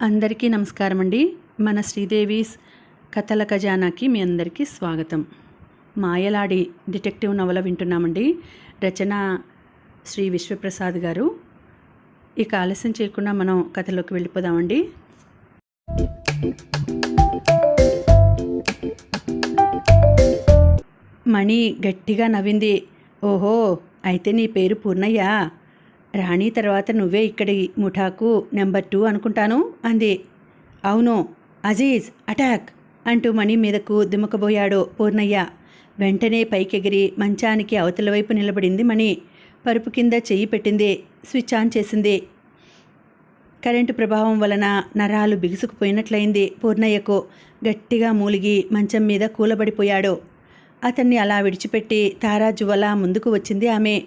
అందరికీ నమస్కారం అండి మన శ్రీదేవీస్ కథల ఖజానాకి మీ అందరికీ స్వాగతం. మాయలాడి డిటెక్టివ్ నవల వింటున్నామండి. రచన శ్రీ విశ్వప్రసాద్ గారు. ఇక ఆలస్యం చేయకుండా మనం కథలోకి వెళ్ళిపోదామండి. మణి గట్టిగా నవ్వింది ఓహో అయితే నీ పేరు పూర్ణయ్య? రాణి తర్వాత నువ్వే ఇక్కడి ముఠాకు నెంబర్ టూ అనుకుంటాను అంది. అవును అజీజ్ అటాక్ అంటూ మణి మీదకు దుమకబోయాడు పూర్ణయ్య. వెంటనే పైకెగిరి మంచానికి అవతల వైపు నిలబడింది మణి. పరుపు కింద చెయ్యి పెట్టింది స్విచ్ ఆన్ చేసింది. కరెంటు ప్రభావం వలన నరాలు బిగుసుకుపోయినట్లయింది పూర్ణయ్యకు. గట్టిగా మూలిగి మంచం మీద కూలబడిపోయాడు. అతన్ని అలా విడిచిపెట్టి తారాజువలా ముందుకు వచ్చింది ఆమె.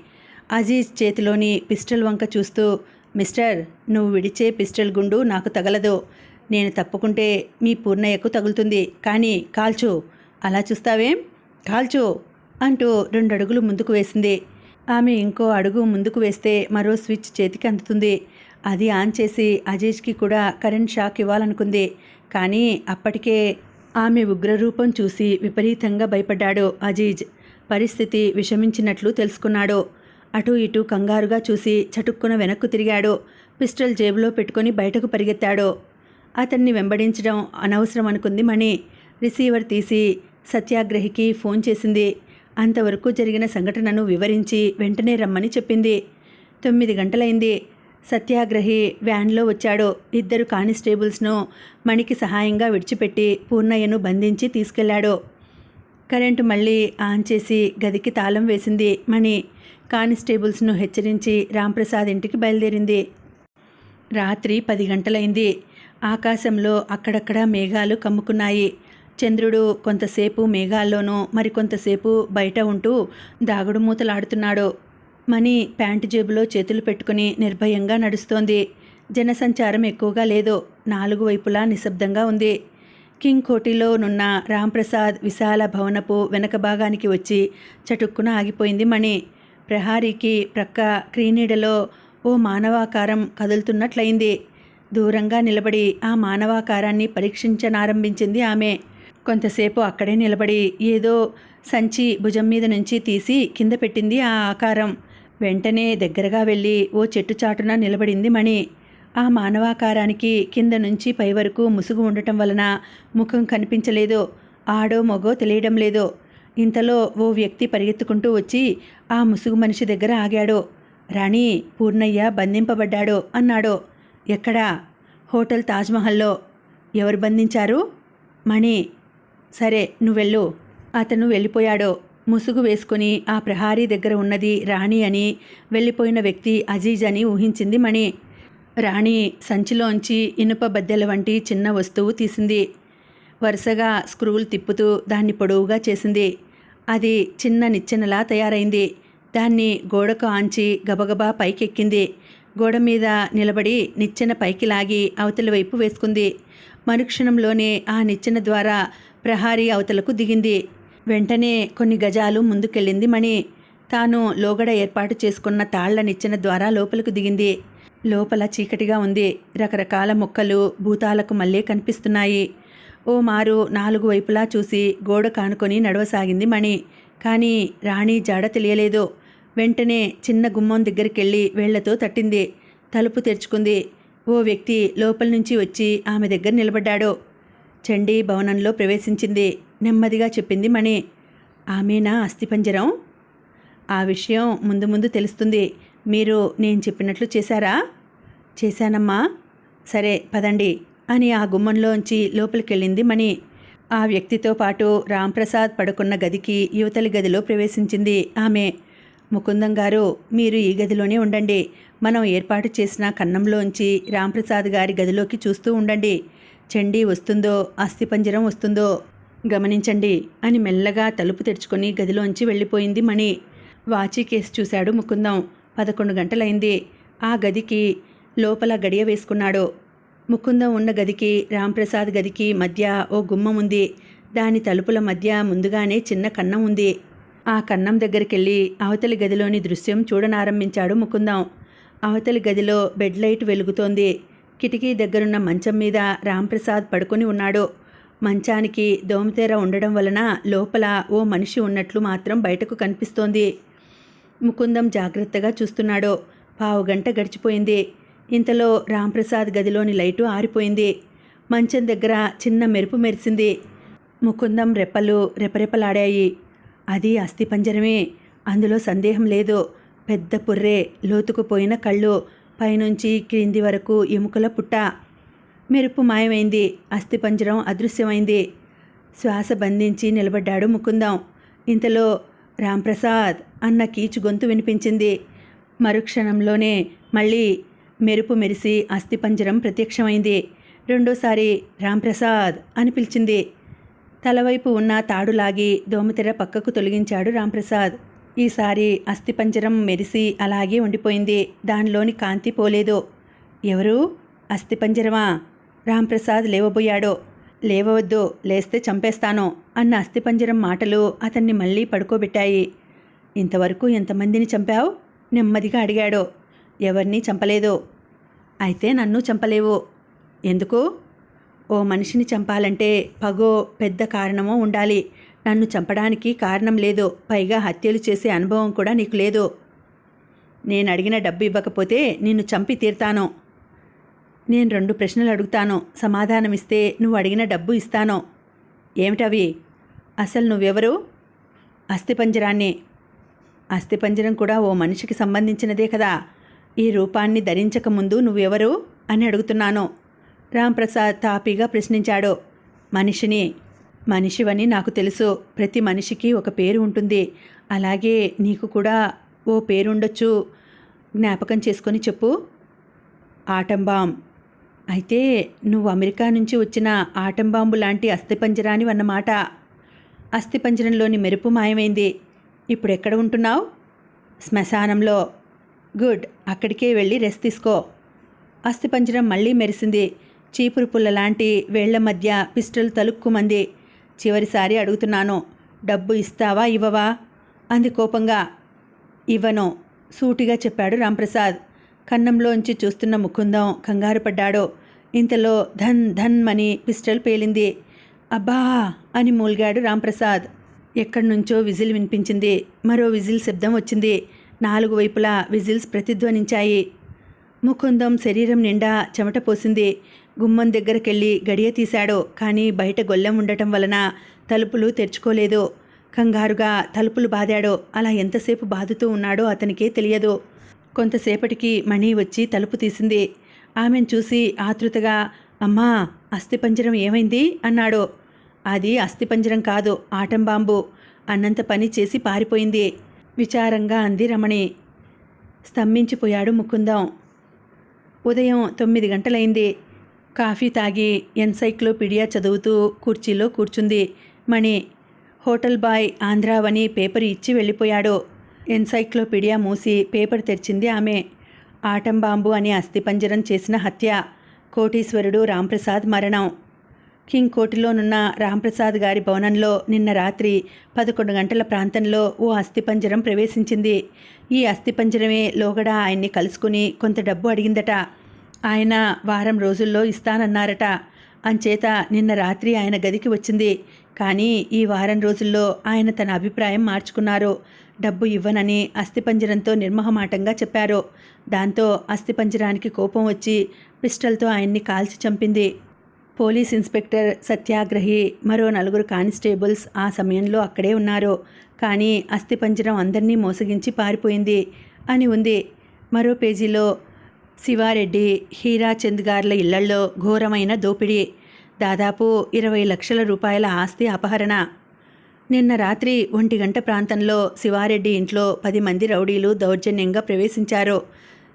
అజీజ్ చేతిలోని పిస్టల్ వంక చూస్తూ మిస్టర్ నువ్వు విడిచే పిస్టల్ గుండు నాకు తగలదు. నేను తప్పుకుంటే మీ పూర్ణయ్యకు తగులుతుంది. కానీ కాల్చు. అలా చూస్తావేం? కాల్చు అంటూ రెండు అడుగులు ముందుకు వేసింది. ఆమె ఇంకో అడుగు ముందుకు వేస్తే మరో స్విచ్ చేతికి అందుతుంది. అది ఆన్ చేసి అజీజ్కి కూడా కరెంట్ షాక్ ఇవ్వాలనుకుంది. కానీ అప్పటికే ఆమె ఉగ్రరూపం చూసి విపరీతంగా భయపడ్డాడు అజీజ్. పరిస్థితి విషమించినట్లు తెలుసుకున్నాడు. అటూ ఇటూ కంగారుగా చూసి చటుక్కున వెనక్కు తిరిగాడు. పిస్టల్ జేబులో పెట్టుకొని బయటకు పరిగెత్తాడు. అతన్ని వెంబడించడం అనవసరం అనుకుంది మణి. రిసీవర్ తీసి సత్యాగ్రహికి ఫోన్ చేసింది. అంతవరకు జరిగిన సంఘటనను వివరించి వెంటనే రమ్మని చెప్పింది. తొమ్మిది గంటలైంది. సత్యాగ్రహి వ్యాన్లో వచ్చాడు. ఇద్దరు కానిస్టేబుల్స్ను మణికి సహాయంగా విడిచిపెట్టి పూర్ణయ్యను బంధించి తీసుకెళ్ళాడు. కరెంటు మళ్ళీ ఆన్ చేసి గదికి తాళం వేసింది మణి. కానిస్టేబుల్స్ను హెచ్చరించి రాంప్రసాద్ ఇంటికి బయలుదేరింది. రాత్రి పది గంటలైంది. ఆకాశంలో అక్కడక్కడ మేఘాలు కమ్ముకున్నాయి. చంద్రుడు కొంతసేపు మేఘాల్లోనూ మరికొంతసేపు బయట ఉంటూ దాగుడు మూతలాడుతున్నాడు. మణి ప్యాంటు జేబులో చేతులు పెట్టుకుని నిర్భయంగా నడుస్తోంది. జనసంచారం ఎక్కువగా లేదు. నాలుగు వైపులా నిశ్శబ్దంగా ఉంది. కింగ్ కోటిలోనున్న రాంప్రసాద్ విశాల భవనపు వెనక భాగానికి వచ్చి చటుక్కున ఆగిపోయింది మణి. ప్రహారీకి ప్రక్క క్రీనీడలో ఓ మానవాకారం కదులుతున్నట్లయింది. దూరంగా నిలబడి ఆ మానవాకారాన్ని పరీక్షించనారంభించింది ఆమె. కొంతసేపు అక్కడే నిలబడి ఏదో సంచి భుజం మీద నుంచి తీసి కింద పెట్టింది ఆ ఆకారం. వెంటనే దగ్గరగా వెళ్ళి ఓ చెట్టు చాటున నిలబడింది మణి. ఆ మానవాకారానికి కింద నుంచి పై వరకు ముసుగు ఉండటం వలన ముఖం కనిపించలేదు. ఆడో మగో తెలియడం లేదు. ఇంతలో ఓ వ్యక్తి పరిగెత్తుకుంటూ వచ్చి ఆ ముసుగు మనిషి దగ్గర ఆగాడు. రాణి పూర్ణయ్య బంధింపబడ్డాడు అన్నాడు. ఎక్కడా? హోటల్ తాజ్మహల్లో. ఎవరు బంధించారు? మణి. సరే నువ్వెళ్ళు. అతను వెళ్ళిపోయాడు. ముసుగు వేసుకుని ఆ ప్రహారీ దగ్గర ఉన్నది రాణి అని వెళ్ళిపోయిన వ్యక్తి అజీజ్ అని ఊహించింది మణి. రాణి సంచిలోంచి ఇనుప బద్దెల వంటి చిన్న వస్తువు తీసింది. వరుసగా స్క్రూలు తిప్పుతూ దాన్ని పొడవుగా చేసింది. అది చిన్న నిచ్చెనలా తయారైంది. దాన్ని గోడకు ఆంచి గబగబా పైకెక్కింది. గోడ మీద నిలబడి నిచ్చెన పైకి లాగి అవతల వైపు వేసుకుంది. మరుక్షణంలోనే ఆ నిచ్చెన ద్వారా ప్రహారీ అవతలకు దిగింది. వెంటనే కొన్ని గజాలు ముందుకెళ్ళింది మణి. తాను లోగడ ఏర్పాటు చేసుకున్న తాళ్ళ నిచ్చెన ద్వారా లోపలకు దిగింది. లోపల చీకటిగా ఉంది. రకరకాల మొక్కలు భూతాలకు మళ్ళీ కనిపిస్తున్నాయి. ఓ మారు నాలుగు వైపులా చూసి గోడ కానుకొని నడవసాగింది మణి. కానీ రాణి జాడ తెలియలేదు. వెంటనే చిన్న గుమ్మం దగ్గరికెళ్ళి వేళ్ళతో తట్టింది. తలుపు తెరుచుకుంది. ఓ వ్యక్తి లోపల నుంచి వచ్చి ఆమె దగ్గర నిలబడ్డాడు. చండీ భవనంలో ప్రవేశించింది. నెమ్మదిగా చెప్పింది మణి. ఆమెనా అస్థిపంజరం? ఆ విషయం ముందు ముందు తెలుస్తుంది. మీరు నేను చెప్పినట్లు చేశారా? చేశానమ్మా. సరే పదండి. అని ఆ గుమ్మంలోంచి లోపలికెళ్ళింది మణి. ఆ వ్యక్తితో పాటు రాంప్రసాద్ పడుకున్న గదికి యువతలి గదిలో ప్రవేశించింది ఆమె. ముకుందం గారు మీరు ఈ గదిలోనే ఉండండి. మనం ఏర్పాటు చేసిన కన్నంలోంచి రాంప్రసాద్ గారి గదిలోకి చూస్తూ ఉండండి. చండీ వస్తుందో అస్థిపంజరం వస్తుందో గమనించండి అని మెల్లగా తలుపు తెరుచుకొని గదిలోంచి వెళ్ళిపోయింది మణి. వాచి కేసు చూశాడు ముకుందం. పదకొండు గంటలైంది. ఆ గదికి లోపల గడియ వేసుకున్నాడు. ముకుందం ఉన్న గదికి రాంప్రసాద్ గదికి మధ్య ఓ గుమ్మం ఉంది. దాని తలుపుల మధ్య ముందుగానే చిన్న కన్నం ఉంది. ఆ కన్నం దగ్గరికెళ్ళి అవతలి గదిలోని దృశ్యం చూడనారంభించాడు ముకుందం. అవతలి గదిలో బెడ్ లైట్ వెలుగుతోంది. కిటికీ దగ్గరున్న మంచం మీద రాంప్రసాద్ పడుకొని ఉన్నాడు. మంచానికి దోమతెర ఉండడం వలన లోపల ఓ మనిషి ఉన్నట్లు మాత్రం బయటకు కనిపిస్తోంది. ముకుందం జాగ్రత్తగా చూస్తున్నాడు. పావు గంట గడిచిపోయింది. ఇంతలో రాంప్రసాద్ గదిలోని లైటు ఆరిపోయింది. మంచం దగ్గర చిన్న మెరుపు మెరిసింది. ముకుందం రెప్పలు రెపరెపలాడాయి. అది అస్థిపంజరమే. అందులో సందేహం లేదు. పెద్ద పుర్రే లోతుకుపోయిన కళ్ళు పైనుంచి క్రింది వరకు ఎముకల పుట్ట. మెరుపు మాయమైంది. అస్థిపంజరం అదృశ్యమైంది. శ్వాస బంధించి నిలబడ్డాడు ముకుందం. ఇంతలో రాంప్రసాద్ అన్న కీచు గొంతు వినిపించింది. మరుక్షణంలోనే మళ్ళీ మెరుపు మెరిసి అస్థిపంజరం ప్రత్యక్షమైంది. రెండోసారి రాంప్రసాద్ అని పిలిచింది. తలవైపు ఉన్న తాడు లాగి దోమతెర పక్కకు తొలగించాడు రాంప్రసాద్. ఈసారి అస్థిపంజరం మెరిసి అలాగే ఉండిపోయింది. దానిలోని కాంతి పోలేదు. ఎవరు? అస్థిపంజరమా? రాంప్రసాద్ లేవబోయాడు. లేవవద్దు లేస్తే చంపేస్తాను అన్న అస్థిపంజరం మాటలు అతన్ని మళ్ళీ పడుకోబెట్టాయి. ఇంతవరకు ఎంతమందిని చంపావు? నెమ్మదిగా అడిగాడు. ఎవరిని చంపలేదు. అయితే నన్ను చంపలేవు. ఎందుకు? ఓ మనిషిని చంపాలంటే పగో పెద్ద కారణమో ఉండాలి. నన్ను చంపడానికి కారణం లేదు పైగా హత్యలు చేసే అనుభవం కూడా నీకు లేదు. నేను అడిగిన డబ్బు ఇవ్వకపోతే నిన్ను చంపి తీర్తాను? నేను రెండు ప్రశ్నలు అడుగుతాను? సమాధానమిస్తే నువ్వు అడిగిన డబ్బు ఇస్తాను? ఏమిటవి అసలు నువ్వెవరు? అస్థిపంజరాన్ని. అస్థిపంజరం కూడా ఓ మనిషికి సంబంధించినదే కదా. ఈ రూపాన్ని ధరించకముందు నువ్వెవరు? అని అడుగుతున్నాను. రాంప్రసాద్ తాపీగా ప్రశ్నించాడు. మనిషిని. మనిషివని నాకు తెలుసు. ప్రతి మనిషికి ఒక పేరు ఉంటుంది. అలాగే నీకు కూడా ఓ పేరుండొచ్చు జ్ఞాపకం చేసుకొని చెప్పు. ఆటంబాం. అయితే నువ్వు అమెరికా నుంచి వచ్చిన ఆటంబాంబు లాంటి అస్థిపంజరాని అన్నమాట అస్థిపంజరంలోని మెరుపు మాయమైంది. ఇప్పుడు ఎక్కడ ఉంటున్నావు? శ్మశానంలో. గుడ్ అక్కడికే వెళ్ళి రెస్ట్ తీసుకో. అస్థిపంజరం మళ్ళీ మెరిసింది. చీపురు పుల్ల లాంటి వేళ్ళ మధ్య పిస్టల్ తలుక్కుమంది. చివరిసారి అడుగుతున్నాను డబ్బు ఇస్తావా ఇవ్వవా? అంది కోపంగా. ఇవ్వను సూటిగా చెప్పాడు రాంప్రసాద్. కన్నంలోంచి చూస్తున్న ముకుందం కంగారు పడ్డాడు. ఇంతలో ధన్ ధన్ అని పిస్టల్ పేలింది. అబ్బా! అని మూల్గాడు రాంప్రసాద్. ఎక్కడి నుంచో విజిల్ వినిపించింది. మరో విజిల్ శబ్దం వచ్చింది. నాలుగు వైపులా విజిల్స్ ప్రతిధ్వనించాయి. ముకుందం శరీరం నిండా చెమట పోసింది. గుమ్మం దగ్గరకెళ్ళి గడియ తీశాడు. కానీ బయట గొల్లెం ఉండటం వలన తలుపులు తెరుచుకోలేదు. కంగారుగా తలుపులు బాదాడు. అలా ఎంతసేపు బాదుతూ ఉన్నాడో అతనికే తెలియదు. కొంతసేపటికి మణి వచ్చి తలుపు తీసింది. ఆమెను చూసి ఆతృతగా అమ్మా అస్థిపంజరం ఏమైంది? అన్నాడు. అది అస్థిపంజరం కాదు ఆటం బాంబు అన్నంత పని చేసి పారిపోయింది. విచారంగా అంది రమణి. స్తంభించిపోయాడు ముకుందం. ఉదయం తొమ్మిది గంటలైంది. కాఫీ తాగి ఎన్సైక్లోపీడియా చదువుతూ కుర్చీలో కూర్చుంది Mani. Hotel boy Andhravani paper ఇచ్చి వెళ్ళిపోయాడు. ఎన్సైక్లోపీడియా మూసి పేపర్ తెరిచింది ఆమె. ఆటంబాంబు అని అస్థిపంజరం చేసిన హత్య. కోటీశ్వరుడు రాంప్రసాద్ మరణం. కింగ్ కోటిలోనున్న రాంప్రసాద్ గారి భవనంలో నిన్న రాత్రి పదకొండు గంటల ప్రాంతంలో ఓ అస్థిపంజరం ప్రవేశించింది. ఈ అస్థిపంజరమే లోగడ ఆయన్ని కలుసుకుని కొంత డబ్బు అడిగిందట. ఆయన వారం రోజుల్లో ఇస్తానన్నారట. అంచేత నిన్న రాత్రి ఆయన గదికి వచ్చింది. కానీ ఈ వారం రోజుల్లో ఆయన తన అభిప్రాయం మార్చుకున్నారు. డబ్బు ఇవ్వనని అస్థిపంజరంతో నిర్మహమాటంగా చెప్పారు. దాంతో అస్థిపంజరానికి కోపం వచ్చి పిస్టల్తో ఆయన్ని కాల్చి చంపింది. పోలీస్ ఇన్స్పెక్టర్ సత్యాగ్రహి మరో నలుగురు కానిస్టేబుల్స్ ఆ సమయంలో అక్కడే ఉన్నారు. కానీ అస్థిపంజరం అందరినీ మోసగించి పారిపోయింది అని ఉంది. మరో పేజీలో శివారెడ్డి హీరాచంద్ గార్ల ఇళ్ళల్లో ఘోరమైన దోపిడీ దాదాపు ఇరవై లక్షల రూపాయల ఆస్తి అపహరణ. నిన్న రాత్రి ఒంటి గంట ప్రాంతంలో శివారెడ్డి ఇంట్లో పది మంది రౌడీలు దౌర్జన్యంగా ప్రవేశించారు.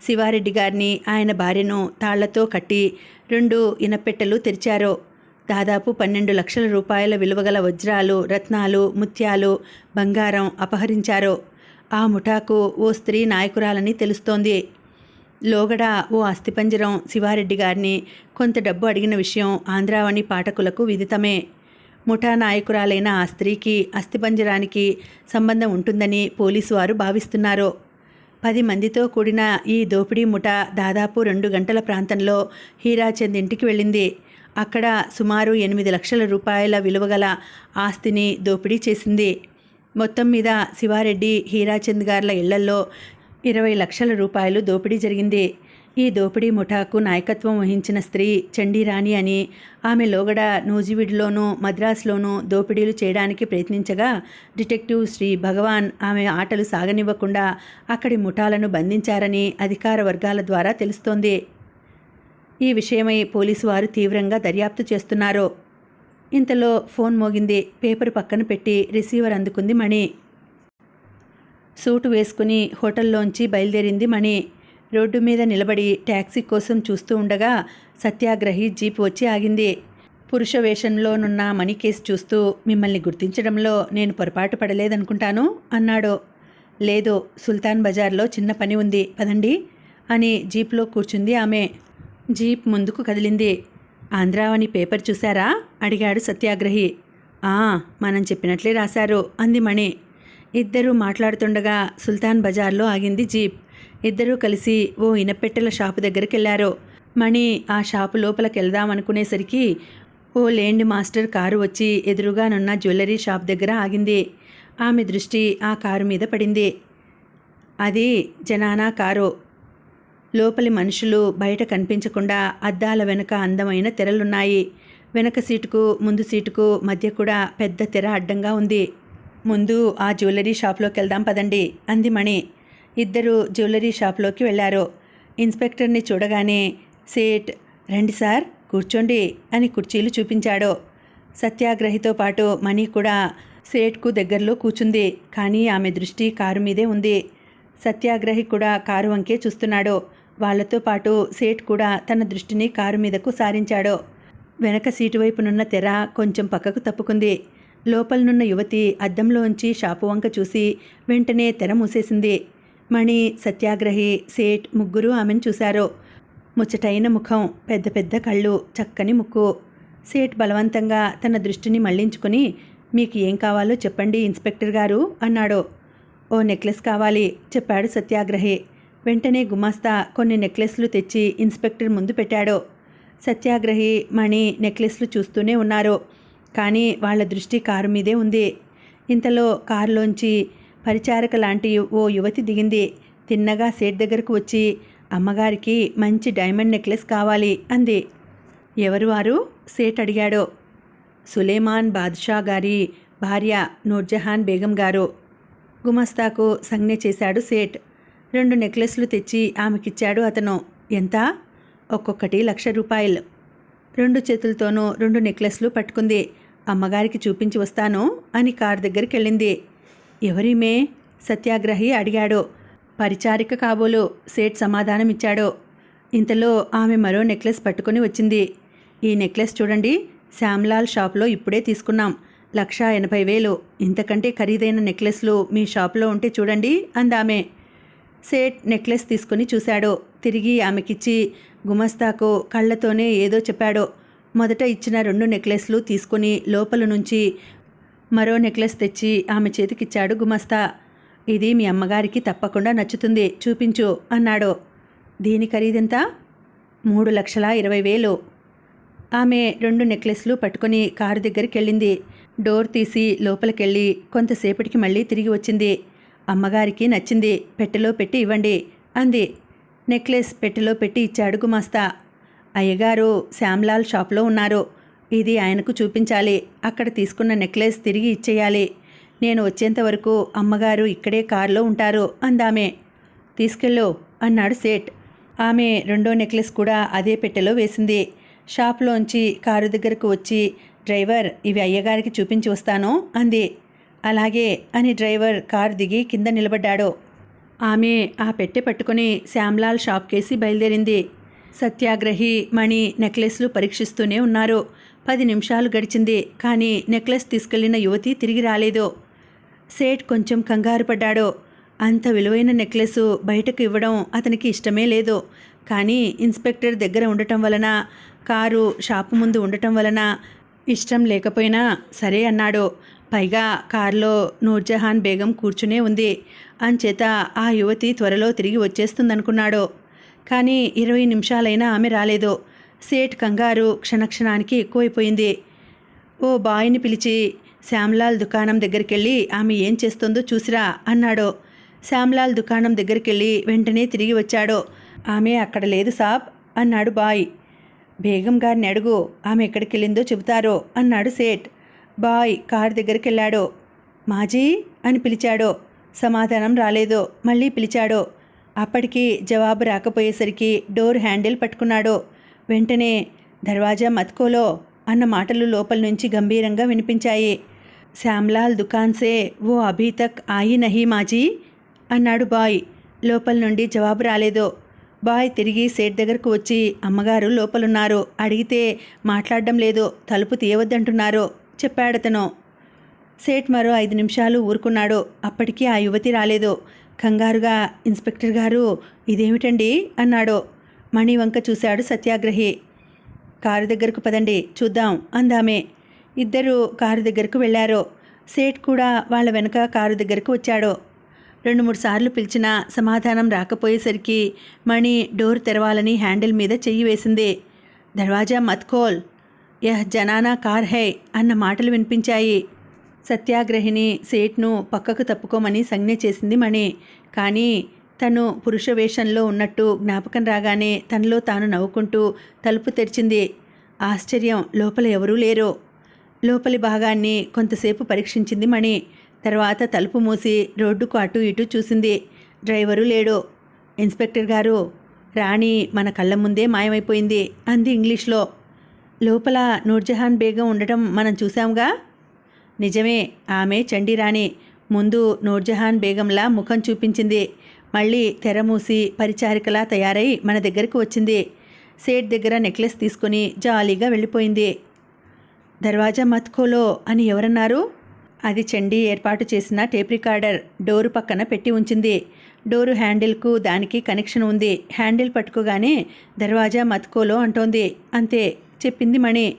శివారెడ్డి గారిని ఆయన భార్యను తాళ్ళతో కట్టి రెండు ఇనపెట్టెలు తెరిచారు. దాదాపు పన్నెండు లక్షల రూపాయల విలువగల వజ్రాలు రత్నాలు ముత్యాలు బంగారం అపహరించారు. ఆ ముఠాకు ఓ స్త్రీ నాయకురాలని తెలుస్తోంది. లోగడ ఓ అస్థిపంజరం శివారెడ్డి గారిని కొంత డబ్బు అడిగిన విషయం ఆంధ్రావణి పాఠకులకు విదితమే. ముఠా నాయకురాలైన ఆ స్త్రీకి అస్థిపంజరానికి సంబంధం ఉంటుందని పోలీసు వారు భావిస్తున్నారు. పది మందితో కూడిన ఈ దోపిడీ ముఠ దాదాపు రెండు గంటల ప్రాంతంలో హీరాచంద్ ఇంటికి వెళ్ళింది. అక్కడ సుమారు ఎనిమిది లక్షల రూపాయల విలువగల ఆస్తిని దోపిడీ చేసింది. మొత్తం మీద శివారెడ్డి హీరాచంద్ గార్ల ఇళ్ళల్లో ఇరవై లక్షల రూపాయలు దోపిడీ జరిగింది. ఈ దోపిడీ ముఠాకు నాయకత్వం వహించిన స్త్రీ చండీరాణి అని ఆమె లోగడ నూజివీడ్లోనూ మద్రాసులోనూ దోపిడీలు చేయడానికి ప్రయత్నించగా డిటెక్టివ్ శ్రీ భగవాన్ ఆమె ఆటలు సాగనివ్వకుండా అక్కడి ముఠాలను బంధించారని అధికార వర్గాల ద్వారా తెలుస్తోంది. ఈ విషయమై పోలీసు వారు తీవ్రంగా దర్యాప్తు చేస్తున్నారు. ఇంతలో ఫోన్ మోగింది. పేపర్ పక్కన పెట్టి రిసీవర్ అందుకుంది మణి. సూటు వేసుకుని హోటల్లోంచి బయలుదేరింది మణి. రోడ్డు మీద నిలబడి ట్యాక్సీ కోసం చూస్తూ ఉండగా సత్యాగ్రహి జీప్ వచ్చి ఆగింది. పురుష వేషంలోనున్న మణి చూస్తూ మిమ్మల్ని గుర్తించడంలో నేను పొరపాటు పడలేదనుకుంటాను అన్నాడు. లేదు సుల్తాన్ బజార్లో చిన్న పని ఉంది పదండి అని జీప్లో కూర్చుంది ఆమె. జీప్ ముందుకు కదిలింది. ఆంధ్రావని పేపర్ చూశారా? అడిగాడు సత్యాగ్రహి. ఆ మనం చెప్పినట్లే రాశారు అంది మణి. ఇద్దరూ మాట్లాడుతుండగా సుల్తాన్ బజార్లో ఆగింది జీప్. ఇద్దరూ కలిసి ఓ ఇనపెట్టెల షాపు దగ్గరికి వెళ్ళారు మణి ఆ షాపు లోపలికి వెళ్దామనుకునేసరికి ఓ లేండి మాస్టర్ కారు వచ్చి ఎదురుగానున్న జ్యువెలరీ షాప్ దగ్గర ఆగింది. ఆమె దృష్టి ఆ కారు మీద పడింది. అది జనానా కారు. లోపలి మనుషులు బయట కనిపించకుండా అద్దాల వెనుక అందమైన తెరలున్నాయి. వెనక సీటుకు ముందు సీటుకు మధ్య కూడా పెద్ద తెర అడ్డంగా ఉంది. ముందు ఆ జ్యువెలరీ షాప్లోకి వెళ్దాం పదండి అంది మణి. ఇద్దరు జ్యువెలరీ షాప్లోకి వెళ్ళారు. ఇన్స్పెక్టర్ని చూడగానే సేట్ రండి సార్ కూర్చోండి అని కుర్చీలు చూపించాడు. సత్యాగ్రహితో పాటు మణి కూడా సేట్కు దగ్గరలో కూర్చుంది కానీ ఆమె దృష్టి కారు మీదే ఉంది. సత్యాగ్రహి కూడా కారు వంకే చూస్తున్నాడు. వాళ్ళతో పాటు సేట్ కూడా తన దృష్టిని కారు మీదకు సారించాడు. వెనక సీటు వైపునున్న తెర కొంచెం పక్కకు తప్పుకుంది. లోపలనున్న యువతి అద్దంలోంచి షాపు వంక చూసి వెంటనే తెర మూసేసింది. మణి సత్యాగ్రహి సేట్ ముగ్గురు ఆమెను చూశారు. ముచ్చటైన ముఖం పెద్ద పెద్ద కళ్ళు చక్కని ముక్కు. సేట్ బలవంతంగా తన దృష్టిని మళ్ళించుకుని మీకు ఏం కావాలో చెప్పండి ఇన్స్పెక్టర్ గారు అన్నాడు. ఓ నెక్లెస్ కావాలి చెప్పాడు సత్యాగ్రహి. వెంటనే గుమాస్తా కొన్ని నెక్లెస్లు తెచ్చి ఇన్స్పెక్టర్ ముందు పెట్టాడు. సత్యాగ్రహి మణి నెక్లెస్లు చూస్తూనే ఉన్నారు. కానీ వాళ్ళ దృష్టి కారు మీదే ఉంది. ఇంతలో కారులోంచి పరిచారక లాంటి ఓ యువతి దిగింది. తిన్నగా సేట్ దగ్గరకు వచ్చి అమ్మగారికి మంచి డైమండ్ నెక్లెస్ కావాలి అంది. ఎవరు వారు? సేట్ అడిగాడు. సులేమాన్ బాద్షా గారి భార్య నూర్జహాన్ బేగం గారు. గుమస్తాకు సంజ్ఞ చేశాడు సేట్. రెండు నెక్లెస్లు తెచ్చి ఆమెకిచ్చాడు అతను. ఎంత? ఒక్కొక్కటి లక్ష రూపాయలు. రెండు చేతులతోనూ రెండు నెక్లెస్లు పట్టుకుంది. అమ్మగారికి చూపించి వస్తాను అని కారు దగ్గరికి వెళ్ళింది ఎవరిమే సత్యాగ్రహి అడిగాడు? పరిచారిక కాబోలు సేట్ సమాధానం ఇంతలో ఆమె మరో నెక్లెస్ పట్టుకొని వచ్చింది. ఈ నెక్లెస్ చూడండి శ్యామ్లాల్ షాప్లో ఇప్పుడే తీసుకున్నాం. లక్షా ఎనభై వేలు. ఇంతకంటే ఖరీదైన నెక్లెస్లు మీ షాప్లో ఉంటే చూడండి అందామె. సేట్ నెక్లెస్ తీసుకుని చూశాడు. తిరిగి ఆమెకిచ్చి గుమస్తాకు కళ్ళతోనే ఏదో చెప్పాడు. మొదట ఇచ్చిన రెండు నెక్లెస్లు తీసుకుని లోపల నుంచి మరో నెక్లెస్ తెచ్చి ఆమె చేతికిచ్చాడు గుమస్తా. ఇది మీ అమ్మగారికి తప్పకుండా నచ్చుతుంది చూపించు అన్నాడు. దీని ఖరీదెంత? మూడు లక్షల ఇరవై వేలు. ఆమె రెండు నెక్లెస్లు పట్టుకొని కారు దగ్గరికి వెళ్ళింది డోర్ తీసి లోపలికెళ్ళి కొంతసేపటికి మళ్ళీ తిరిగి వచ్చింది. అమ్మగారికి నచ్చింది పెట్టెలో పెట్టి ఇవ్వండి అంది. నెక్లెస్ పెట్టెలో పెట్టి ఇచ్చాడు గుమాస్తా. అయ్యగారు శ్యామ్లాల్ షాప్లో ఉన్నారు. ఇది ఆయనకు చూపించాలి. అక్కడ తీసుకున్న నెక్లెస్ తిరిగి ఇచ్చేయాలి. నేను వచ్చేంత వరకు అమ్మగారు ఇక్కడే కారులో ఉంటారు అందామె. తీసుకెళ్ళు అన్నాడు సేట్. ఆమె రెండో నెక్లెస్ కూడా అదే పెట్టెలో వేసింది. షాప్లోంచి కారు దగ్గరకు వచ్చి డ్రైవర్ ఇవి అయ్యగారికి చూపించి వస్తాను అంది. అలాగే అని డ్రైవర్ కారు దిగి కింద నిలబడ్డాడు. ఆమె ఆ పెట్టె పట్టుకుని శ్యామ్లాల్ షాప్కేసి బయలుదేరింది. సత్యాగ్రహి మణి నెక్లెస్లు పరీక్షిస్తూనే ఉన్నారు. పది నిమిషాలు గడిచింది కానీ నెక్లెస్ తీసుకెళ్ళిన యువతి తిరిగి రాలేదు. సేట్ కొంచెం కంగారు పడ్డాడు. అంత విలువైన నెక్లెస్ బయటకు ఇవ్వడం అతనికి ఇష్టమే లేదు. కానీ ఇన్స్పెక్టర్ దగ్గర ఉండటం వలన కారు షాపు ముందు ఉండటం వలన ఇష్టం లేకపోయినా సరే అన్నాడు. పైగా కారులో నూర్జహాన్ బేగం కూర్చునే ఉంది. అంచేత ఆ యువతి త్వరలో తిరిగి వచ్చేస్తుందనుకున్నాడు. కానీ ఇరవై నిమిషాలైనా ఆమె రాలేదు. సేట్ కంగారు క్షణక్షణానికి ఎక్కువైపోయింది. ఓ బాయ్ని పిలిచి శ్యామ్లాల్ దుకాణం దగ్గరికెళ్ళి ఆమె ఏం చేస్తుందో చూసిరా అన్నాడు. శ్యామ్లాల్ దుకాణం దగ్గరికెళ్ళి వెంటనే తిరిగి వచ్చాడు. ఆమె అక్కడ లేదు సాబ్ అన్నాడు బాయ్. బేగం గారిని అడుగు ఆమె ఎక్కడికి వెళ్ళిందో అన్నాడు సేట్. బాయ్ కార్ దగ్గరికి వెళ్ళాడు మాజీ అని పిలిచాడు. సమాధానం రాలేదు. మళ్ళీ పిలిచాడు. అప్పటికి జవాబు రాకపోయేసరికి డోర్ హ్యాండిల్ పట్టుకున్నాడు. వెంటనే దర్వాజా మత్కోలో అన్న మాటలు లోపల నుంచి గంభీరంగా వినిపించాయి. శ్యామ్లాల్ దుకాన్సే ఓ అభీ తక్ ఆయి నహీ మాజీ? అన్నాడు బాయ్. లోపల నుండి జవాబు రాలేదు. బాయ్ తిరిగి సేట్ దగ్గరకు వచ్చి అమ్మగారు లోపలున్నారు. అడిగితే మాట్లాడడం లేదు. తలుపు తీయవద్దంటున్నారు. చెప్పాడతను. సేట్ మరో ఐదు నిమిషాలు ఊరుకున్నాడు. అప్పటికీ ఆ యువతి రాలేదు. కంగారుగా ఇన్స్పెక్టర్ గారు ఇదేమిటండి? అన్నాడు. మణి వంక చూశాడు సత్యాగ్రహి. కారు దగ్గరకు పదండి చూద్దాం అందామే. ఇద్దరు కారు దగ్గరకు వెళ్ళారు. సేట్ కూడా వాళ్ళ వెనక కారు దగ్గరకు వచ్చాడు. రెండు మూడు సార్లు పిలిచినా సమాధానం రాకపోయేసరికి మణి డోర్ తెరవాలని హ్యాండిల్ మీద చెయ్యి వేసింది. దర్వాజా మత్కోల్ యహ్ జనానా కార్ హై అన్న మాటలు వినిపించాయి. సత్యాగ్రహిని సేట్ను పక్కకు తప్పుకోమని సంజ్ఞ చేసింది మణి. కానీ తను పురుష వేషంలో ఉన్నట్టు జ్ఞాపకం రాగానే తనలో తాను నవ్వుకుంటూ తలుపు తెరిచింది. ఆశ్చర్యం లోపల ఎవరూ లేరు. లోపలి భాగాన్ని కొంతసేపు పరీక్షించింది మణి. తర్వాత తలుపు మూసి రోడ్డుకు అటు ఇటు చూసింది. డ్రైవరు లేడు. ఇన్స్పెక్టర్ గారు రాణి మన కళ్ళ ముందే మాయమైపోయింది అంది ఇంగ్లీష్లో. లోపల నూర్జహాన్ బేగం ఉండటం మనం చూసాంగా నిజమే ఆమె చండీరాణి. ముందు నూర్జహాన్ బేగంలా ముఖం చూపించింది. మళ్ళీ తెరమూసి పరిచారికలా తయారై మన దగ్గరకు వచ్చింది. సేట్ దగ్గర నెక్లెస్ తీసుకుని జాలీగా వెళ్ళిపోయింది. దర్వాజా మత్కోలో అని ఎవరన్నారు? అది చండీ ఏర్పాటు చేసిన టేప్ రికార్డర్ డోరు పక్కన పెట్టి ఉంచింది. డోరు హ్యాండిల్కు దానికి కనెక్షన్ ఉంది. హ్యాండిల్ పట్టుకోగానే దర్వాజా మత్కోలో అంటోంది. అంతే చెప్పింది మణి.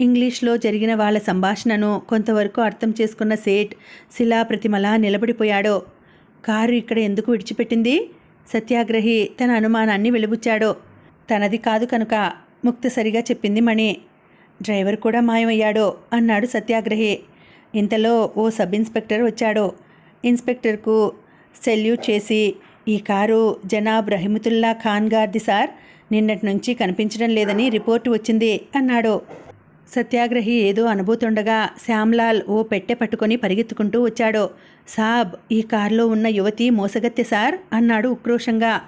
ఇంగ్లీష్లో జరిగిన వాళ్ళ సంభాషణను కొంతవరకు అర్థం చేసుకున్న సేట్ శిలా ప్రతిమలా నిలబడిపోయాడు. కారు ఇక్కడ ఎందుకు విడిచిపెట్టింది? సత్యాగ్రహి తన అనుమానాన్ని వెలుబుచ్చాడు. తనది కాదు కనుక ముక్తసరిగా చెప్పింది మణి. డ్రైవర్ కూడా మాయమయ్యాడు అన్నాడు సత్యాగ్రహి. ఇంతలో ఓ సబ్ ఇన్స్పెక్టర్ వచ్చాడు. ఇన్స్పెక్టర్కు సెల్యూట్ చేసి ఈ కారు జనాబ్ రహిమతుల్లా ఖాన్ గారిది సార్ నిన్నటి నుంచి కనిపించడం లేదని రిపోర్టు వచ్చింది అన్నాడు. సత్యాగ్రహి ఏదో అనుభూతుండగా శ్యామ్లాల్ ఓ పెట్టె పట్టుకొని పరిగెత్తుకుంటూ వచ్చాడు. సాబ్ ఈ కారులో ఉన్న యువతి మోసగత్తె సార్? అన్నాడు ఉక్రోషంగా.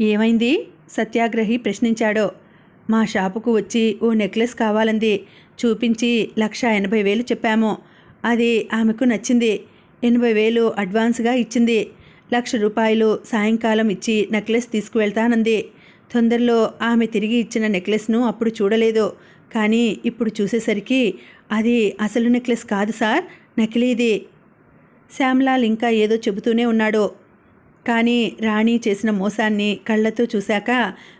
ఏమైంది? సత్యాగ్రహి ప్రశ్నించాడు. మా షాపుకు వచ్చి ఓ నెక్లెస్ కావాలంది. చూపించి లక్ష ఎనభై వేలు చెప్పాము. అది ఆమెకు నచ్చింది. ఎనభై వేలు అడ్వాన్స్గా ఇచ్చింది. లక్ష రూపాయలు సాయంకాలం ఇచ్చి నెక్లెస్ తీసుకువెళ్తానంది. తొందరలో ఆమె తిరిగి ఇచ్చిన నెక్లెస్ను అప్పుడు చూడలేదు. కానీ ఇప్పుడు చూసేసరికి అది అసలు నెక్లెస్ కాదు సార్. నకిలీది. శ్యామ్లాల్ ఇంకా ఏదో చెబుతూనే ఉన్నాడు. కానీ రాణి చేసిన మోసాన్ని కళ్ళతో చూశాక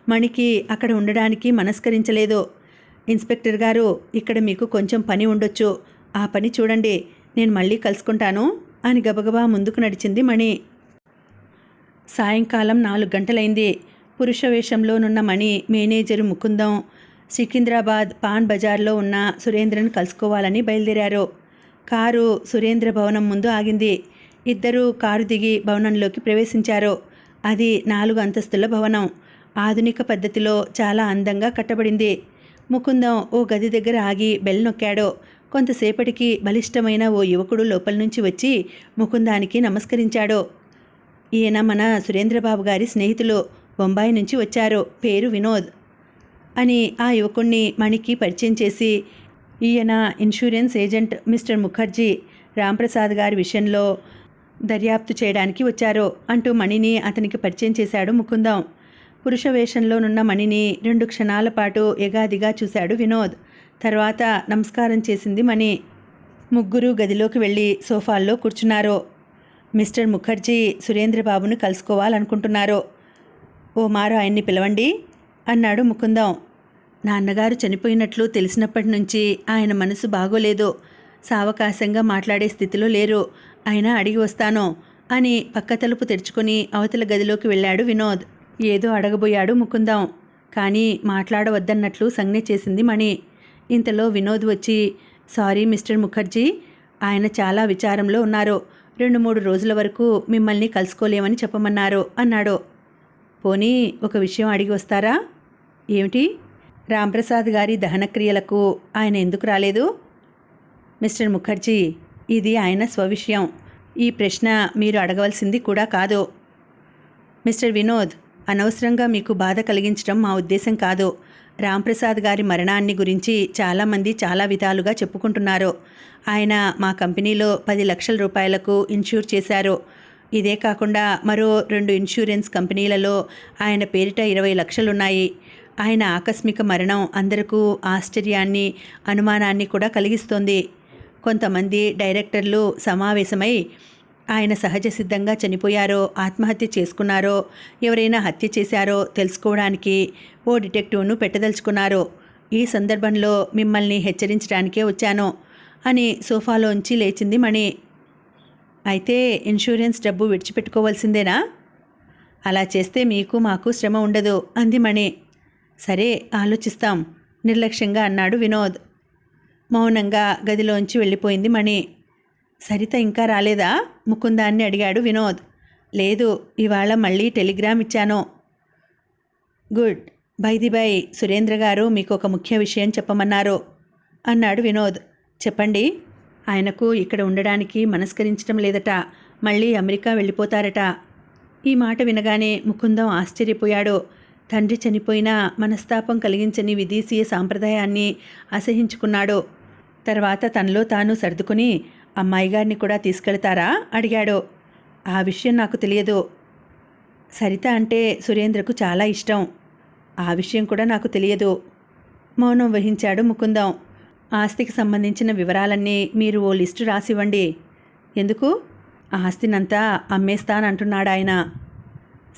మణికి అక్కడ ఉండడానికి మనస్కరించలేదు. ఇన్స్పెక్టర్ గారు ఇక్కడ మీకు కొంచెం పని ఉండొచ్చు. ఆ పని చూడండి నేను మళ్ళీ కలుసుకుంటాను అని గబగబా ముందుకు నడిచింది మణి. సాయంకాలం నాలుగు గంటలైంది. పురుష వేషంలోనున్న మణి మేనేజరు ముకుందం. సికింద్రాబాద్ పాన్ బజార్లో ఉన్న సురేంద్రను కలుసుకోవాలని బయలుదేరారు. కారు సురేంద్ర భవనం ముందు ఆగింది. ఇద్దరూ కారు దిగి భవనంలోకి ప్రవేశించారు. అది నాలుగు అంతస్తుల భవనం. ఆధునిక పద్ధతిలో చాలా అందంగా కట్టబడింది. ముకుందం ఓ గది దగ్గర ఆగి బెల్ నొక్కాడు. కొంతసేపటికి బలిష్టమైన ఓ యువకుడు లోపల నుంచి వచ్చి ముకుందానికి నమస్కరించాడు. ఈయన మన సురేంద్రబాబు గారి స్నేహితులు. బొంబాయి నుంచి వచ్చారు. పేరు వినోద్ అని ఆ యువకుణ్ణి మణికి పరిచయం చేసి ఈయన insurance agent mister Mukherjee Ramprasad గారి విషయంలో దర్యాప్తు చేయడానికి వచ్చారు అంటూ మణిని అతనికి పరిచయం చేశాడు ముకుందం. పురుష వేషంలోనున్న మణిని రెండు క్షణాల పాటు ఎగాదిగా చూశాడు వినోద్. తర్వాత నమస్కారం చేసింది మణి. ముగ్గురు గదిలోకి వెళ్ళి సోఫాల్లో కూర్చున్నారు. మిస్టర్ ముఖర్జీ సురేంద్రబాబును కలుసుకోవాలనుకుంటున్నారు. ఓ మారు ఆయన్ని పిలవండి అన్నాడు ముకుందం. నాన్నగారు చనిపోయినట్లు తెలిసినప్పటి నుంచి ఆయన మనసు బాగోలేదు సావకాశంగా మాట్లాడే స్థితిలో లేరు. అయినా అడిగి వస్తాను అని పక్క తలుపు తెరుచుకొని అవతల గదిలోకి వెళ్ళాడు వినోద్. ఏదో అడగబోయాడు ముకుందం. కానీ మాట్లాడవద్దన్నట్లు సంజ్ఞ చేసింది మణి. ఇంతలో వినోద్ వచ్చి సారీ మిస్టర్ ముఖర్జీ ఆయన చాలా విచారంలో ఉన్నారు. రెండు మూడు రోజుల వరకు మిమ్మల్ని కలుసుకోలేమని చెప్పమన్నారు అన్నాడు. పోనీ ఒక విషయం అడిగి వస్తారా? ఏమిటి? రాంప్రసాద్ గారి దహనక్రియలకు ఆయన ఎందుకు రాలేదు? మిస్టర్ ముఖర్జీ ఇది ఆయన స్వవిషయం. ఈ ప్రశ్న మీరు అడగవలసింది కూడా కాదు. మిస్టర్ వినోద్ అనవసరంగా మీకు బాధ కలిగించడం మా ఉద్దేశం కాదు. రాంప్రసాద్ గారి మరణాన్ని గురించి చాలామంది చాలా విధాలుగా చెప్పుకుంటున్నారు. ఆయన మా కంపెనీలో పది లక్షల రూపాయలకు ఇన్ష్యూర్ చేశారు. ఇదే కాకుండా మరో రెండు ఇన్సూరెన్స్ కంపెనీలలో ఆయన పేరిట ఇరవై లక్షలున్నాయి. ఆయన ఆకస్మిక మరణం అందరికూ ఆశ్చర్యాన్ని అనుమానాన్ని కూడా కలిగిస్తోంది. కొంతమంది డైరెక్టర్లు సమావేశమై ఆయన సహజ సిద్ధంగా చనిపోయారో ఆత్మహత్య చేసుకున్నారో ఎవరైనా హత్య చేశారో తెలుసుకోవడానికి ఓ డిటెక్టివ్ను పెట్టదలుచుకున్నారు. ఈ సందర్భంలో మిమ్మల్ని హెచ్చరించడానికే వచ్చాను అని సోఫాలోంచి లేచింది మణి. అయితే ఇన్సూరెన్స్ డబ్బు విడిచిపెట్టుకోవాల్సిందేనా? అలా చేస్తే మీకు మాకు శ్రమ ఉండదు అంది మణి. సరే ఆలోచిస్తాం నిర్లక్ష్యంగా అన్నాడు వినోద్. మౌనంగా గదిలోంచి వెళ్ళిపోయింది మణి. సరిత ఇంకా రాలేదా? ముకుందాన్ని అడిగాడు వినోద్. లేదు ఇవాళ మళ్ళీ టెలిగ్రామ్ ఇచ్చాను. గుడ్ బైది బై సురేంద్ర గారు మీకు ఒక ముఖ్య విషయం చెప్పమన్నారు అన్నాడు వినోద్. చెప్పండి. ఆయనకు ఇక్కడ ఉండడానికి మనస్కరించడం లేదట మళ్ళీ అమెరికా వెళ్ళిపోతారట. ఈ మాట వినగానే ముకుందం ఆశ్చర్యపోయాడు. తండ్రి చనిపోయినా మనస్తాపం కలిగించని విదేశీయ సాంప్రదాయాన్ని అసహించుకున్నాడో. తర్వాత తనలో తాను సర్దుకుని అమ్మాయి గారిని కూడా తీసుకెళ్తారా? అడిగాడు. ఆ విషయం నాకు తెలియదు. సరిత అంటే సురేంద్రకు చాలా ఇష్టం. ఆ విషయం కూడా నాకు తెలియదు. మౌనం వహించాడు ముకుందం. ఆస్తికి సంబంధించిన వివరాలన్నీ మీరు ఓ లిస్టు రాసివ్వండి. ఎందుకు? ఆస్తినంతా అమ్మేస్తానంటున్నాడు ఆయన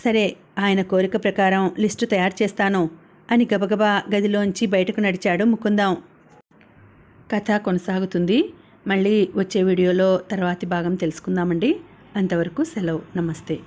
సరే ఆయన కోరిక ప్రకారం లిస్టు తయారు చేస్తాను అని గబగబా గదిలోంచి బయటకు నడిచాడు ముకుందాం. కథ కొనసాగుతుంది. మళ్ళీ వచ్చే వీడియోలో తర్వాతి భాగం తెలుసుకుందామండి. అంతవరకు సెలవు. నమస్తే.